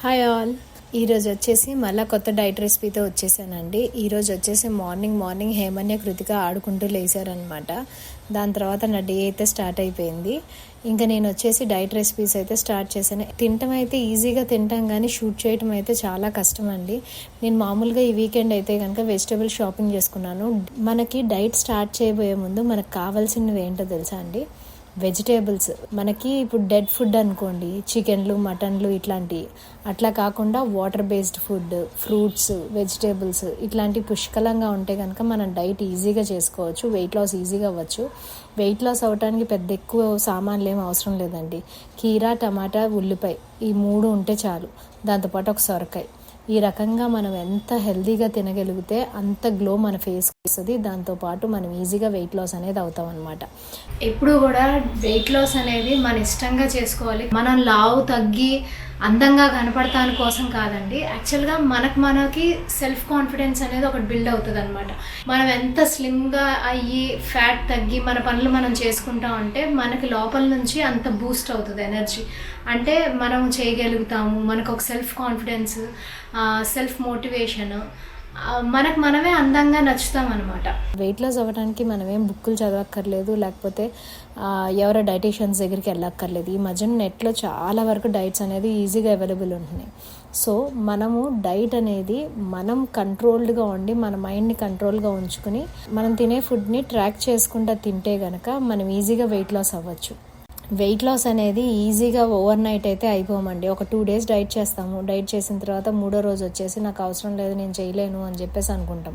Hi all ఈరోజు వచ్చేసి మళ్ళీ కొత్త డైట్ రెసిపీతో వచ్చేసానండి. ఈరోజు వచ్చేసి మార్నింగ్ మార్నింగ్ హేమన్య కృతిక ఆడుకుంటూ లేచారనమాట దాని తర్వాత నా డే అయితే స్టార్ట్ అయిపోయింది. ఇంకా నేను వచ్చేసి డైట్ రెసిపీస్ అయితే స్టార్ట్ చేశాను. తినటం అయితే ఈజీగా తింటాం కానీ షూట్ చేయటం అయితే చాలా కష్టం అండి నేను మామూలుగా ఈ వీకెండ్ అయితే కనుక వెజిటబుల్ షాపింగ్ చేసుకున్నాను. మనకి డైట్ స్టార్ట్ చేయబోయే ముందు మనకు కావాల్సినవి ఏంటో తెలుసా అండి? వెజిటేబుల్స్. మనకి ఇప్పుడు డెడ్ ఫుడ్ అనుకోండి చికెన్లు మటన్లు ఇట్లాంటి. అట్లా కాకుండా water based food fruits vegetables ఇట్లాంటి పుష్కలంగా ఉంటే కనుక మనం డైట్ ఈజీగా చేసుకోవచ్చు వెయిట్ లాస్ ఈజీగా అవ్వచ్చు. వెయిట్ లాస్ అవ్వటానికి పెద్ద ఎక్కువ సామాన్లు ఏం అవసరం లేదండి. కీరా టమాటా ఉల్లిపాయ ఈ మూడు ఉంటే చాలు. దాంతోపాటు ఒక సొరకాయ. ఈ రకంగా మనం ఎంత హెల్దీగా తినగలిగితే అంత గ్లో మన ఫేస్ వస్తుంది దాంతోపాటు మనం ఈజీగా వెయిట్ లాస్ అనేది అవుతాం అనమాట ఎప్పుడు కూడా వెయిట్ లాస్ అనేది మన ఇష్టంగా చేసుకోవాలి. మనం లావు తగ్గి అందంగా కనపడతాను కోసం కాదండి. యాక్చువల్గా మనకు మనకి సెల్ఫ్ కాన్ఫిడెన్స్ అనేది ఒకటి బిల్డ్ అవుతుంది అనమాట మనం ఎంత స్లిమ్గా అయ్యి ఫ్యాట్ తగ్గి మన పనులు మనం చేసుకుంటాం అంటే మనకి లోపల నుంచి అంత బూస్ట్ అవుతుంది ఎనర్జీ అంటే మనం చేయగలుగుతాము. మనకు ఒక సెల్ఫ్ కాన్ఫిడెన్స్ సెల్ఫ్ మోటివేషన్ మనకు మనమే అందంగా నచ్చుతాం అనమాట వెయిట్ లాస్ అవ్వడానికి మనమేం బుక్కులు చదవక్కర్లేదు లేకపోతే ఎవరో డైటీషియన్స్ దగ్గరికి వెళ్ళక్కర్లేదు. ఈ మధ్యన నెట్లో చాలా వరకు డైట్స్ అనేది ఈజీగా అవైలబుల్ ఉంటున్నాయి. సో మనము డైట్ అనేది మనం కంట్రోల్డ్గా ఉండి మన మైండ్ని కంట్రోల్గా ఉంచుకుని మనం తినే ఫుడ్ని ట్రాక్ చేసుకుంటూ తింటే గనక మనం ఈజీగా వెయిట్ లాస్ అవ్వచ్చు. వెయిట్ లాస్ అనేది ఈజీగా ఓవర్ నైట్ అయితే అయిపోమండి. ఒక టూ డేస్ డైట్ చేస్తాము. డైట్ చేసిన తర్వాత మూడో రోజు వచ్చేసి నాకు అవసరం లేదు నేను చేయలేను అని చెప్పేసి అనుకుంటాం.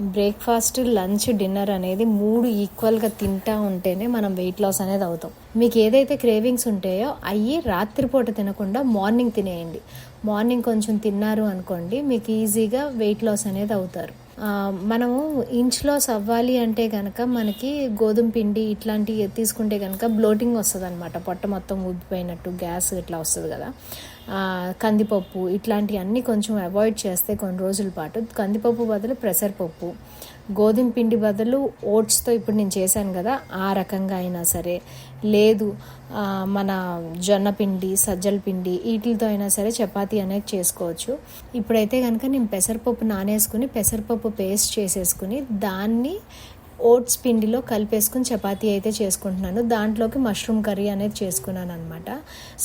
బ్రేక్ఫాస్ట్ లంచ్ డిన్నర్ అనేది మూడు ఈక్వల్గా తింటా ఉంటేనే మనం వెయిట్ లాస్ అనేది అవుతాం. మీకు ఏదైతే క్రేవింగ్స్ ఉంటాయో అవి రాత్రిపూట తినకుండా మార్నింగ్ తినేయండి. మార్నింగ్ కొంచెం తిన్నారు అనుకోండి మీకు ఈజీగా వెయిట్ లాస్ అనేది అవుతారు. మనము ఇంచ్లో సవ్వాలి అవ్వాలి అంటే కనుక మనకి గోధుమ పిండి ఇట్లాంటివి తీసుకుంటే కనుక బ్లోటింగ్ వస్తుంది అనమాట పొట్ట మొత్తం ఊపిపోయినట్టు గ్యాస్ ఇట్లా వస్తుంది కదా. కందిపప్పు ఇట్లాంటివన్నీ కొంచెం అవాయిడ్ చేస్తే కొన్ని రోజుల పాటు కందిపప్పు బదులు పెసరపప్పు గోధుమ పిండి బదులు ఓట్స్తో ఇప్పుడు నేను చేశాను కదా ఆ రకంగా అయినా సరే. లేదు మన జొన్న పిండి సజ్జల పిండి వీటితో అయినా సరే చపాతీ అనేది చేసుకోవచ్చు. ఇప్పుడైతే కనుక నేను పెసరపప్పు నానేసుకుని పెసరపప్పు పేస్ట్ చేసేసుకుని దాన్ని ఓట్స్ పిండిలో కలిపేసుకుని చపాతీ అయితే చేసుకుంటున్నాను. దాంట్లోకి మష్రూమ్ కర్రీ అనేది చేసుకున్నాను అనమాట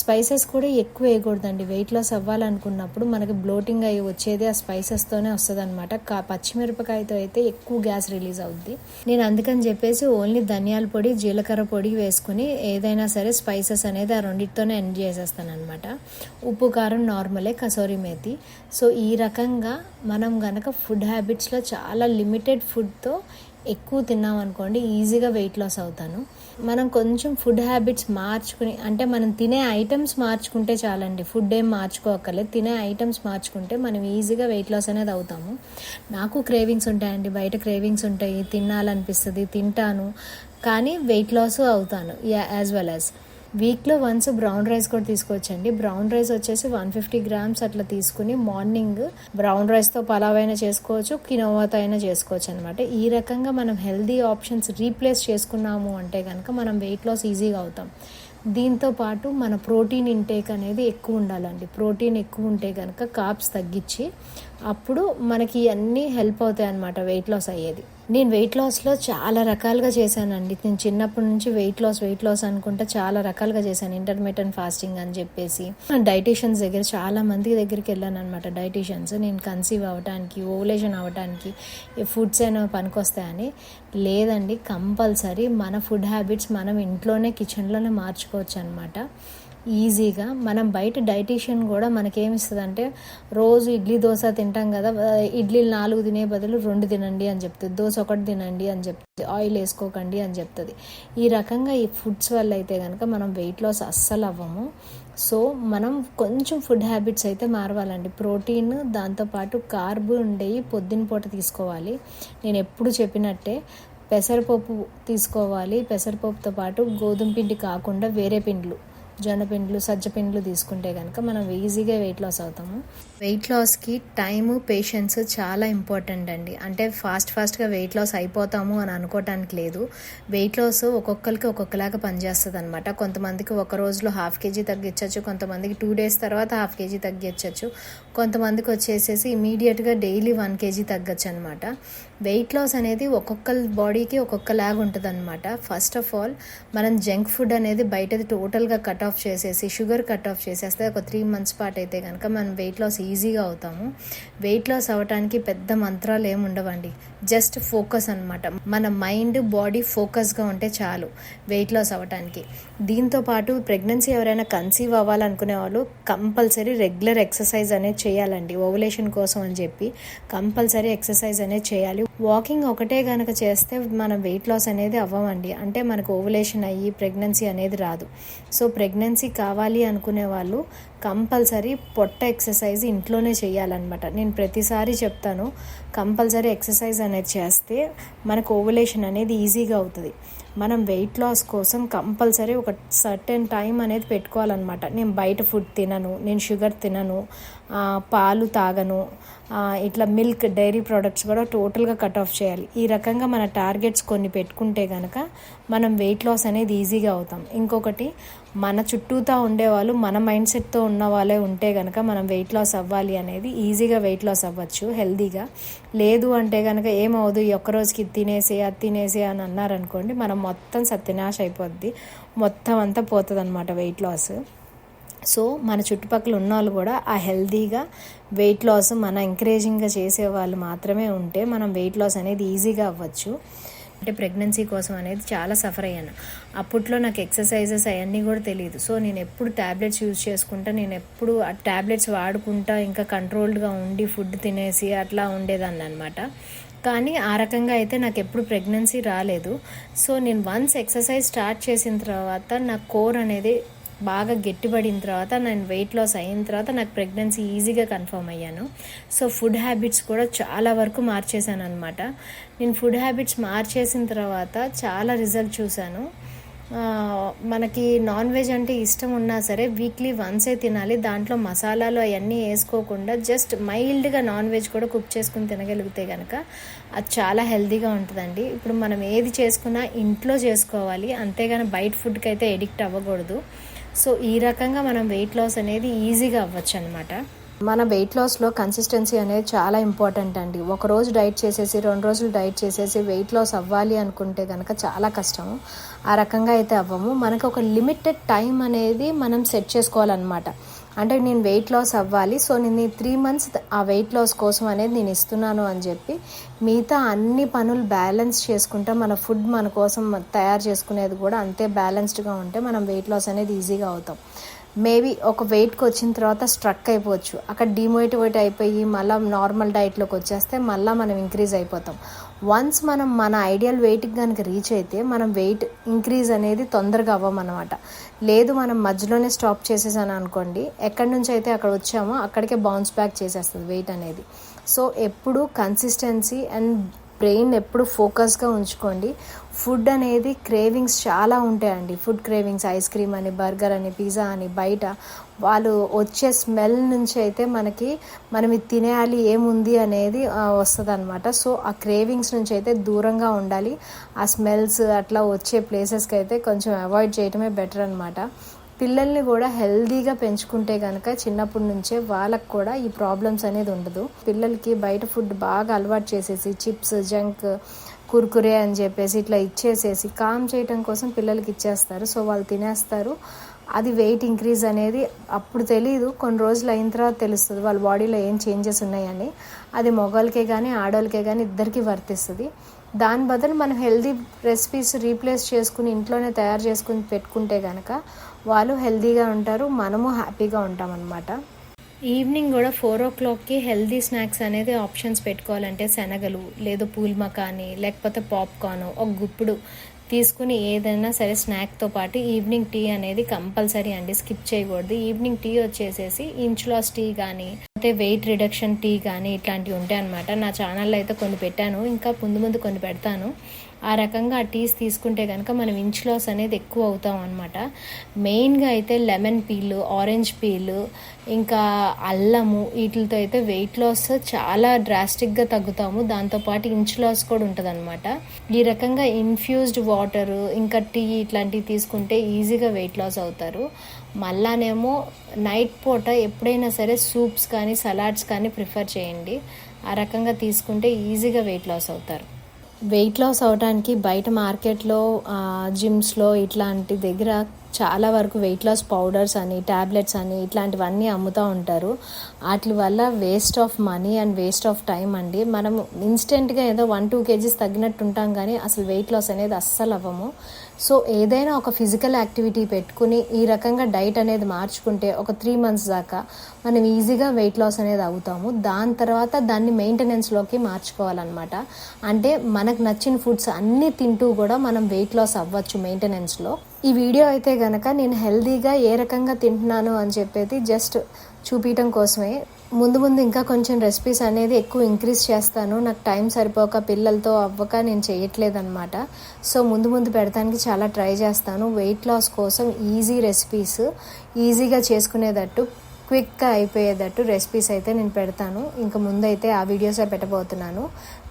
స్పైసెస్ కూడా ఎక్కువ వేయకూడదండి. వెయిట్ లాస్ అవ్వాలనుకున్నప్పుడు మనకి బ్లోటింగ్ అయ్యి వచ్చేది ఆ స్పైసెస్తోనే వస్తుంది అనమాట పచ్చిమిరపకాయతో అయితే ఎక్కువ గ్యాస్ రిలీజ్ అవుద్ది. నేను అందుకని చెప్పేసి ఓన్లీ ధనియాల పొడి జీలకర్ర పొడి వేసుకుని ఏదైనా సరే స్పైసెస్ అనేది ఆ రెండింటితోనే ఎండ్ చేసేస్తాను అనమాట ఉప్పు కారం నార్మలే కసూరి మేతి. సో ఈ రకంగా మనం గనక ఫుడ్ హ్యాబిట్స్లో చాలా లిమిటెడ్ ఫుడ్తో ఎక్కువ తిన్నాం అనుకోండి ఈజీగా వెయిట్ లాస్ అవుతాను. మనం కొంచెం ఫుడ్ హ్యాబిట్స్ మార్చుకుని అంటే మనం తినే ఐటమ్స్ మార్చుకుంటే చాలండి. ఫుడ్ ఏం మార్చుకోకర్లేదు. తినే ఐటమ్స్ మార్చుకుంటే మనం ఈజీగా వెయిట్ లాస్ అనేది అవుతాము. నాకు క్రేవింగ్స్ ఉంటాయండి. బయట క్రేవింగ్స్ ఉంటాయి. తినాలనిపిస్తుంది. తింటాను. కానీ వెయిట్ లాస్ అవుతాను. యాజ్ వెల్ యాజ్ వీక్లో వన్స్ బ్రౌన్ రైస్ కూడా తీసుకోవచ్చండి. బ్రౌన్ రైస్ వచ్చేసి వన్ ఫిఫ్టీ గ్రామ్స్ అట్లా తీసుకుని మార్నింగ్ బ్రౌన్ రైస్తో పలావ్ అయినా చేసుకోవచ్చు కినోవాతో అయినా చేసుకోవచ్చు అనమాట ఈ రకంగా మనం హెల్దీ ఆప్షన్స్ రీప్లేస్ చేసుకున్నాము అంటే కనుక మనం వెయిట్ లాస్ ఈజీగా అవుతాం. దీంతో పాటు మన ప్రోటీన్ ఇంటేక్ అనేది ఎక్కువ ఉండాలండి. ప్రోటీన్ ఎక్కువ ఉంటే కనుక కాప్స్ తగ్గించి అప్పుడు మనకి అన్నీ హెల్ప్ అవుతాయి అనమాట వెయిట్ లాస్ అయ్యేది. నేను వెయిట్ లాస్లో చాలా రకాలుగా చేశానండి. నేను చిన్నప్పటి నుంచి వెయిట్ లాస్ వెయిట్ లాస్ అనుకుంటా చాలా రకాలుగా చేశాను. ఇంటర్మీడియట్ ఫాస్టింగ్ అని చెప్పేసి. డైటీషియన్స్ దగ్గర చాలా మంది దగ్గరికి వెళ్ళాను అనమాట డైటీషియన్స్ నేను కన్సీవ్ అవ్వడానికి ఓవులేషన్ అవ్వడానికి ఫుడ్స్ అయినా పనికొస్తాయని. లేదండి కంపల్సరీ మన ఫుడ్ హ్యాబిట్స్ మనం ఇంట్లోనే కిచెన్లోనే మార్చుకోవచ్చు అనమాట ఈజీగా మనం బయట డైటీషియన్ కూడా మనకేమిస్తుందంటే రోజు ఇడ్లీ దోశ తింటాం కదా ఇడ్లీలు నాలుగు తినే బదులు రెండు తినండి అని చెప్తుంది. దోశ ఒకటి తినండి అని చెప్తుంది. ఆయిల్ వేసుకోకండి అని చెప్తుంది. ఈ రకంగా ఈ ఫుడ్స్ వల్ల అయితే కనుక మనం వెయిట్ లాస్ అస్సలు అవ్వము. సో మనం కొంచెం ఫుడ్ హ్యాబిట్స్ అయితే మారవాలండి. ప్రోటీన్ దాంతోపాటు కార్బ్ ఉండేవి పొద్దున పూట తీసుకోవాలి. నేను ఎప్పుడు చెప్పినట్టే పెసరపప్పు తీసుకోవాలి. పెసరపప్పుతో పాటు గోధుమ పిండి కాకుండా వేరే పిండ్లు. జొన్నపిండ్లు సజ్జపిండ్లు తీసుకుంటే కనుక మనం ఈజీగా వెయిట్ లాస్ అవుతాము. వెయిట్ లాస్కి టైము పేషెన్స్ చాలా ఇంపార్టెంట్ అండి. అంటే ఫాస్ట్ ఫాస్ట్గా వెయిట్ లాస్ అయిపోతాము అని అనుకోవటానికి లేదు. వెయిట్ లాస్ ఒక్కొక్కరికి ఒక్కొక్కలాగా పనిచేస్తుంది అనమాట కొంతమందికి ఒక రోజులో హాఫ్ కేజీ తగ్గించవచ్చు కొంతమందికి టూ డేస్ తర్వాత హాఫ్ కేజీ తగ్గించవచ్చు కొంతమందికి వచ్చేసేసి ఇమీడియట్గా డైలీ వన్ కేజీ తగ్గచ్చు అనమాట వెయిట్ లాస్ అనేది ఒక్కొక్క బాడీకి ఒక్కొక్కలాగా ఉంటుంది అనమాట ఫస్ట్ ఆఫ్ ఆల్ మనం జంక్ ఫుడ్ అనేది బయటది టోటల్గా కట్ ఆఫ్ చేసేసి షుగర్ కట్ ఆఫ్ చేసేస్తే ఒక త్రీ మంత్స్ పాటు అయితే కనుక మనం వెయిట్ లాస్ ఈజీగా అవుతాము. వెయిట్ లాస్ అవ్వడానికి పెద్ద మంత్రాలు ఏమి ఉండవండి. జస్ట్ ఫోకస్ అనమాట మన మైండ్ బాడీ ఫోకస్గా ఉంటే చాలు వెయిట్ లాస్ అవ్వడానికి దీంతో పాటు ప్రెగ్నెన్సీ ఎవరైనా కన్సీవ్ అవ్వాలనుకునే వాళ్ళు కంపల్సరీ రెగ్యులర్ ఎక్సర్సైజ్ అనేది చేయాలండి. ఓవులేషన్ కోసం అని చెప్పి కంపల్సరీ ఎక్సర్సైజ్ అనేది చేయాలి. వాకింగ్ ఒకటే కనుక చేస్తే మనం వెయిట్ లాస్ అనేది అవ్వమండి. అంటే మనకు ఓవులేషన్ అయ్యి ప్రెగ్నెన్సీ అనేది రాదు. సో ప్రెగ్నెన్సీ ప్రెగ్నెన్సీ కావాలి అనుకునే వాళ్ళు కంపల్సరీ పొట్ట ఎక్సర్సైజ్ ఇంట్లోనే చేయాలన్నమాట. నేను ప్రతిసారి చెప్తాను కంపల్సరీ ఎక్సర్సైజ్ అనేది చేస్తే మనకు ఓవులేషన్ అనేది ఈజీగా అవుతుంది. మనం వెయిట్ లాస్ కోసం కంపల్సరీ ఒక సర్టెన్ టైం అనేది పెట్టుకోవాలన్నమాట. నేను బయట ఫుడ్ తినను నేను షుగర్ తినను పాలు తాగను ఇట్లా మిల్క్ డైరీ ప్రోడక్ట్స్ కూడా టోటల్గా కట్ ఆఫ్ చేయాలి. ఈ రకంగా మన టార్గెట్స్ కొన్ని పెట్టుకుంటే కనుక మనం వెయిట్ లాస్ అనేది ఈజీగా అవుతాం. ఇంకొకటి మన చుట్టూతా ఉండేవాళ్ళు మన మైండ్ సెట్తో ఉన్న వాళ్ళే ఉంటే కనుక మనం వెయిట్ లాస్ అవ్వాలి అనేది ఈజీగా వెయిట్ లాస్ అవ్వచ్చు హెల్దీగా. లేదు అంటే కనుక ఏమవుదు ఈ ఒక్కరోజుకి తినేసి అది తినేసి అని అన్నారనుకోండి మనం మొత్తం సత్యనాశ అయిపోద్ది. మొత్తం అంతా పోతుంది అనమాట వెయిట్ లాస్. సో మన చుట్టుపక్కల ఉన్న వాళ్ళు కూడా ఆ హెల్తీగా వెయిట్ లాస్ మన ఎంకరేజింగ్గా చేసే వాళ్ళు మాత్రమే ఉంటే మనం వెయిట్ లాస్ అనేది ఈజీగా అవ్వచ్చు. అంటే ప్రెగ్నెన్సీ కోసం అనేది చాలా సఫర్ అయ్యాను. అప్పట్లో నాకు ఎక్సర్సైజెస్ అవన్నీ కూడా తెలియదు సో నేను ఎప్పుడు ట్యాబ్లెట్స్ యూజ్ చేసుకుంటా నేను ఎప్పుడు ఆ ట్యాబ్లెట్స్ వాడుకుంటా ఇంకా కంట్రోల్డ్గా ఉండి ఫుడ్ తినేసి అట్లా ఉండేదాన్ని అనమాట కానీ ఆ రకంగా అయితే నాకు ఎప్పుడు ప్రెగ్నెన్సీ రాలేదు. సో నేను వన్స్ ఎక్సర్సైజ్ స్టార్ట్ చేసిన తర్వాత నా కోర్ అనేది బాగా గట్టిపడిన తర్వాత నేను వెయిట్ లాస్ అయిన తర్వాత నాకు ప్రెగ్నెన్సీ ఈజీగా కన్ఫర్మ్ అయ్యాను. సో ఫుడ్ హ్యాబిట్స్ కూడా చాలా వరకు మార్చేశాను అనమాట నేను ఫుడ్ హ్యాబిట్స్ మార్చేసిన తర్వాత చాలా రిజల్ట్ చూశాను. మనకి నాన్ వెజ్ అంటే ఇష్టం ఉన్నా సరే వీక్లీ వన్సే తినాలి. దాంట్లో మసాలాలు అవన్నీ వేసుకోకుండా జస్ట్ మైల్డ్గా నాన్ వెజ్ కూడా కుక్ చేసుకుని తినగలిగితే కనుక అది చాలా హెల్తీగా ఉంటుందండి. ఇప్పుడు మనం ఏది చేసుకున్నా ఇంట్లో చేసుకోవాలి. అంతేగాని బయట ఫుడ్కి అయితే ఎడిక్ట్ అవ్వకూడదు. సో ఈ రకంగా మనం వెయిట్ లాస్ అనేది ఈజీగా అవ్వచ్చు అనమాట మన వెయిట్ లాస్లో కన్సిస్టెన్సీ అనేది చాలా ఇంపార్టెంట్ అండి. ఒక రోజు డైట్ చేసేసి రెండు రోజులు డైట్ చేసేసి వెయిట్ లాస్ అవ్వాలి అనుకుంటే కనుక చాలా కష్టము. ఆ రకంగా అయితే అవ్వము. మనకు ఒక లిమిటెడ్ టైం అనేది మనం సెట్ చేసుకోవాలన్నమాట. అంటే నేను వెయిట్ లాస్ అవ్వాలి. సో నేను త్రీ మంత్స్ ఆ వెయిట్ లాస్ కోసం అనేది నేను ఇస్తున్నాను అని చెప్పి మిగతా అన్ని పనులు బ్యాలెన్స్ చేసుకుంటే మన ఫుడ్ మన కోసం తయారు చేసుకునేది కూడా అంతే బ్యాలెన్స్డ్గా ఉంటే మనం వెయిట్ లాస్ అనేది ఈజీగా అవుతాం. మేబీ ఒక వెయిట్కి వచ్చిన తర్వాత స్ట్రక్ అయిపోవచ్చు. అక్కడ డిమోటివేట్ అయిపోయి మళ్ళీ నార్మల్ డైట్లోకి వచ్చేస్తే మళ్ళీ మనం ఇంక్రీజ్ అయిపోతాం. వన్స్ మనం మన ఐడియల్ వెయిట్కి కనుక రీచ్ అయితే మనం వెయిట్ ఇంక్రీజ్ అనేది తొందరగా అవ్వమన్నమాట. లేదు మనం మధ్యలోనే స్టాప్ చేసేసాను అనుకోండి ఎక్కడి నుంచి అయితే అక్కడ వచ్చామో అక్కడికే బౌన్స్ బ్యాక్ చేసేస్తుంది వెయిట్ అనేది. సో ఎప్పుడు కన్సిస్టెన్సీ అండ్ బ్రెయిన్ ఎప్పుడు ఫోకస్గా ఉంచుకోండి. ఫుడ్ అనేది క్రేవింగ్స్ చాలా ఉంటాయండి. ఫుడ్ క్రేవింగ్స్ ఐస్ క్రీమ్ అని బర్గర్ అని పిజ్జా అని బయట వాళ్ళు వచ్చే స్మెల్ నుంచి అయితే మనకి మనం ఇది తినేయాలి ఏముంది అనేది వస్తుంది అనమాట సో ఆ క్రేవింగ్స్ నుంచి అయితే దూరంగా ఉండాలి. ఆ స్మెల్స్ అట్లా వచ్చే ప్లేసెస్కి అయితే కొంచెం అవాయిడ్ చేయడమే బెటర్ అనమాట పిల్లల్ని కూడా హెల్దీగా పెంచుకుంటే కనుక చిన్నప్పటి నుంచే వాళ్ళకు కూడా ఈ ప్రాబ్లమ్స్ అనేది ఉండదు. పిల్లలకి బయట ఫుడ్ బాగా అలవాటు చేసేసి చిప్స్ జంక్ కుర్కురే అని చెప్పేసి ఇట్లా ఇచ్చేసేసి కామ్ చేయటం కోసం పిల్లలకి ఇచ్చేస్తారు. సో వాళ్ళు తినేస్తారు. అది వెయిట్ ఇంక్రీజ్ అనేది అప్పుడు తెలియదు కొన్ని రోజులు అయిన తర్వాత తెలుస్తుంది వాళ్ళ బాడీలో ఏం చేంజెస్ ఉన్నాయని. అది మగవాళ్ళకే కానీ ఆడవాళ్ళకే కానీ ఇద్దరికీ వర్తిస్తుంది. దాని బదులు మనం హెల్దీ రెసిపీస్ రీప్లేస్ చేసుకుని ఇంట్లోనే తయారు చేసుకుని పెట్టుకుంటే కనుక వాళ్ళు హెల్దీగా ఉంటారు. మనము హ్యాపీగా ఉంటాం అనమాట ఈవినింగ్ కూడా ఫోర్ ఓ క్లాక్కి హెల్దీ స్నాక్స్ అనేది ఆప్షన్స్ పెట్టుకోవాలంటే శనగలు లేదు పూల్మ కానీ లేకపోతే పాప్కార్న్ ఒక గుప్పుడు తీసుకుని ఏదైనా సరే స్నాక్తో పాటు ఈవినింగ్ టీ అనేది కంపల్సరీ అండి స్కిప్ చేయకూడదు. ఈవినింగ్ టీ వచ్చేసేసి ఇంచులాస్ టీ కానీ లేకపోతే వెయిట్ రిడక్షన్ టీ కానీ ఇట్లాంటివి ఉంటాయి అనమాట నా ఛానల్లో అయితే కొన్ని పెట్టాను ఇంకా ముందు ముందు కొన్ని పెడతాను. ఆ రకంగా ఆ టీస్ తీసుకుంటే కనుక మనం ఇంచ్ లాస్ అనేది ఎక్కువ అవుతాం అనమాట మెయిన్గా అయితే లెమన్ పీలు ఆరెంజ్ పీలు ఇంకా అల్లము వీటితో అయితే వెయిట్ లాస్ చాలా డ్రాస్టిక్గా తగ్గుతాము. దాంతోపాటు ఇంచ్ లాస్ కూడా ఉంటుంది అనమాట ఈ రకంగా ఇన్ఫ్యూజ్డ్ వాటర్ ఇంకా టీ ఇట్లాంటివి తీసుకుంటే ఈజీగా వెయిట్ లాస్ అవుతారు. మళ్ళానేమో నైట్ పూట ఎప్పుడైనా సరే సూప్స్ కానీ సలాడ్స్ కానీ ప్రిఫర్ చేయండి. ఆ రకంగా తీసుకుంటే ఈజీగా వెయిట్ లాస్ అవుతారు. వెయిట్ లాస్ అవడానికి బయట మార్కెట్లో జిమ్స్లో ఇట్లాంటి దగ్గర చాలా వరకు వెయిట్ లాస్ పౌడర్స్ అని ట్యాబ్లెట్స్ అని ఇట్లాంటివన్నీ అమ్ముతూ ఉంటారు. వాటి వల్ల waste of money and waste of time అండి. మనం ఇన్స్టెంట్గా ఏదో వన్ టూ కేజీస్ తగ్గినట్టు ఉంటాం కానీ అసలు వెయిట్ లాస్ అనేది అస్సలు అవ్వము. సో ఏదైనా ఒక ఫిజికల్ యాక్టివిటీ పెట్టుకుని ఈ రకంగా డైట్ అనేది మార్చుకుంటే ఒక త్రీ మంత్స్ దాకా మనం ఈజీగా వెయిట్ లాస్ అనేది అవుతాము. దాని తర్వాత దాన్ని మెయింటెనెన్స్లోకి మార్చుకోవాలన్నమాట. అంటే మనకు నచ్చిన ఫుడ్స్ అన్నీ తింటూ కూడా మనం వెయిట్ లాస్ అవ్వచ్చు మెయింటెనెన్స్లో ఈ వీడియో అయితే గనక నేను హెల్తీగా ఏ రకంగా తింటున్నాను అని చెప్పేది జస్ట్ చూపించడం కోసమే. ముందు ముందు ఇంకా కొంచెం రెసిపీస్ అనేది ఎక్కువ ఇంక్రీజ్ చేస్తాను. నాకు టైం సరిపోక పిల్లలతో అవ్వక నేను చేయట్లేదన్నమాట. సో ముందు ముందు పెడతానికి చాలా ట్రై చేస్తాను. వెయిట్ లాస్ కోసం ఈజీ రెసిపీస్ ఈజీగా చేసుకునేటట్టు క్విక్గా అయిపోయేటట్టు రెసిపీస్ అయితే నేను పెడతాను. ఇంకా ముందైతే ఆ వీడియోసే పెట్టబోతున్నాను.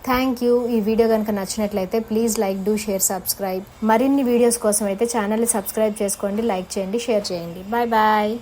థ్యాంక్ యూ ఈ వీడియో కనుక నచ్చినట్లయితే please like do share subscribe మరిన్ని వీడియోస్ కోసం అయితే ఛానల్ని సబ్స్క్రైబ్ చేసుకోండి లైక్ చేయండి షేర్ చేయండి. Bye bye